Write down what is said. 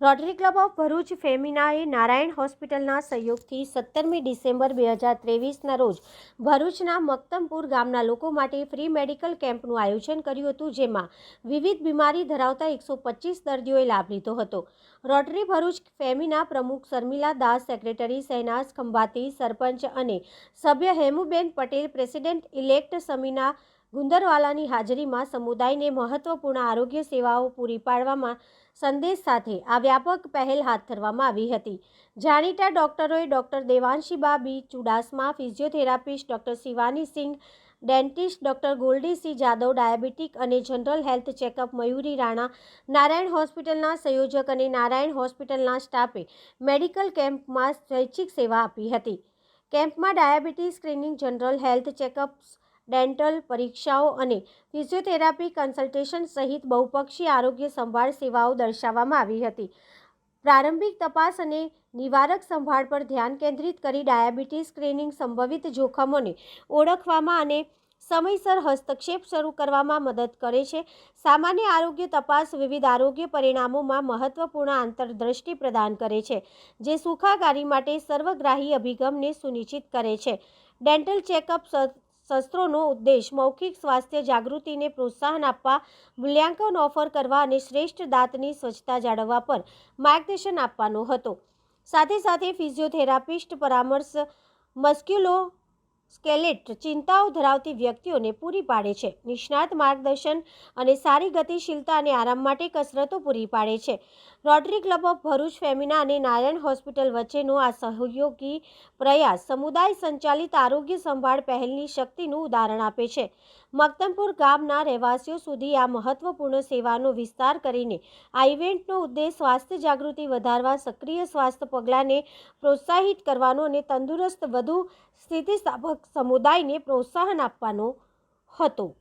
Rotary club of Bharuch ફેમિનાએ નારાયણ હોસ્પિટલના સહયોગથી સત્તરમી ડિસેમ્બર બે હજાર ત્રેવીસના રોજ ભરૂચના મક્તમપુર ગામના લોકો માટે ફ્રી મેડિકલ કેમ્પનું આયોજન કર્યું હતું, જેમાં વિવિધ બીમારી ધરાવતા એકસો પચીસ દર્દીઓએ લાભ લીધો હતો. રોટરી ભરૂચ ફેમિના પ્રમુખ શર્મિલા દાસ, સેક્રેટરી શહેનાઝ ખંભાતી, સરપંચ અને સભ્ય હેમુબેન પટેલ પ્રેસિડેન્ટ ઇલેક્ટ સમીના ગુંદરવાલાની હાજરીમાં સમુદાયને મહત્વપૂર્ણ આરોગ્ય સેવાઓ પૂરી પાડવામાં સંદેશ સાથે આ વ્યાપક પહેલ હાથ ધરવામાં આવી હતી. જાણીતા ડોક્ટરોએ doctor Devanshiba B Chudasama, physiotherapist doctor Shivani Singh, dentist doctor Goldisi Jadav, diabetic અને general health checkup Mayuri Rana, Narayana હોસ્પિટલના સંયોજક અને નારાયણ હોસ્પિટલના સ્ટાફે મેડિકલ કેમ્પમાં સ્વૈચ્છિક સેવા આપી હતી. કેમ્પમાં diabetes screening general health checkups dental પરીક્ષાઓ અને ફિઝિયોથેરાપી કન્સલ્ટેશન સહિત બહુપક્ષી આરોગ્ય સંભાળ સેવાઓ દર્શાવવામાં આવી હતી. પ્રારંભિક તપાસ અને નિવારક સંભાળ પર ધ્યાન કેન્દ્રિત કરી ડાયાબિટીસ સ્ક્રીનિંગ સંભવિત જોખમોને ઓળખવામાં અને સમયસર હસ્તક્ષેપ શરૂ કરવામાં મદદ કરે છે. સામાન્ય આરોગ્ય તપાસ વિવિધ આરોગ્ય પરિણામોમાં મહત્વપૂર્ણ આંતરદ્રષ્ટિ પ્રદાન કરે છે, જે સુખાકારી માટે સર્વગ્રાહી અભિગમને સુનિશ્ચિત કરે છે. ડેન્ટલ ચેકઅપ શસ્ત્રોનો ઉદ્દેશ મૌખિક સ્વાસ્થ્ય જાગૃતિને પ્રોત્સાહન આપવા, મૂલ્યાંકન ઓફર કરવા અને શ્રેષ્ઠ દાંતની સ્વચ્છતા જાળવવા પર માર્ગદર્શન આપવાનો હતો. સાથે સાથે ફિઝિયોથેરાપિસ્ટ પરામર્શ, મસ્ક્યુલો સ્કેલેટ ચિંતાઓ ધરાવતી વ્યક્તિઓને પૂરી પાડે છે. નિષ્ણાત માર્ગદર્શન અને સારી ગતિશીલતા અને આરામ માટે કસરતો પૂરી પાડે છે. Rotary Club of Bharuch, Femina અને નારાયણ હોસ્પિટલ વચ્ચેનો આ સહયોગી પ્રયાસ સમુદાય સંચાલિત આરોગ્ય સંભાળ પહેલની શક્તિનું ઉદાહરણ આપે છે. મક્તમપુર ગામના રહેવાસીઓ સુધી આ મહત્વપૂર્ણ સેવાનો વિસ્તાર કરીને આ ઇવેન્ટનો ઉદ્દેશ સ્વાસ્થ્ય જાગૃતિ વધારવા, સક્રિય સ્વાસ્થ્ય પગલાંને પ્રોત્સાહિત કરવાનો અને તંદુરસ્ત વધુ સ્થિતિસ્થાપક સમુદાયને પ્રોત્સાહન આપવાનો હતો.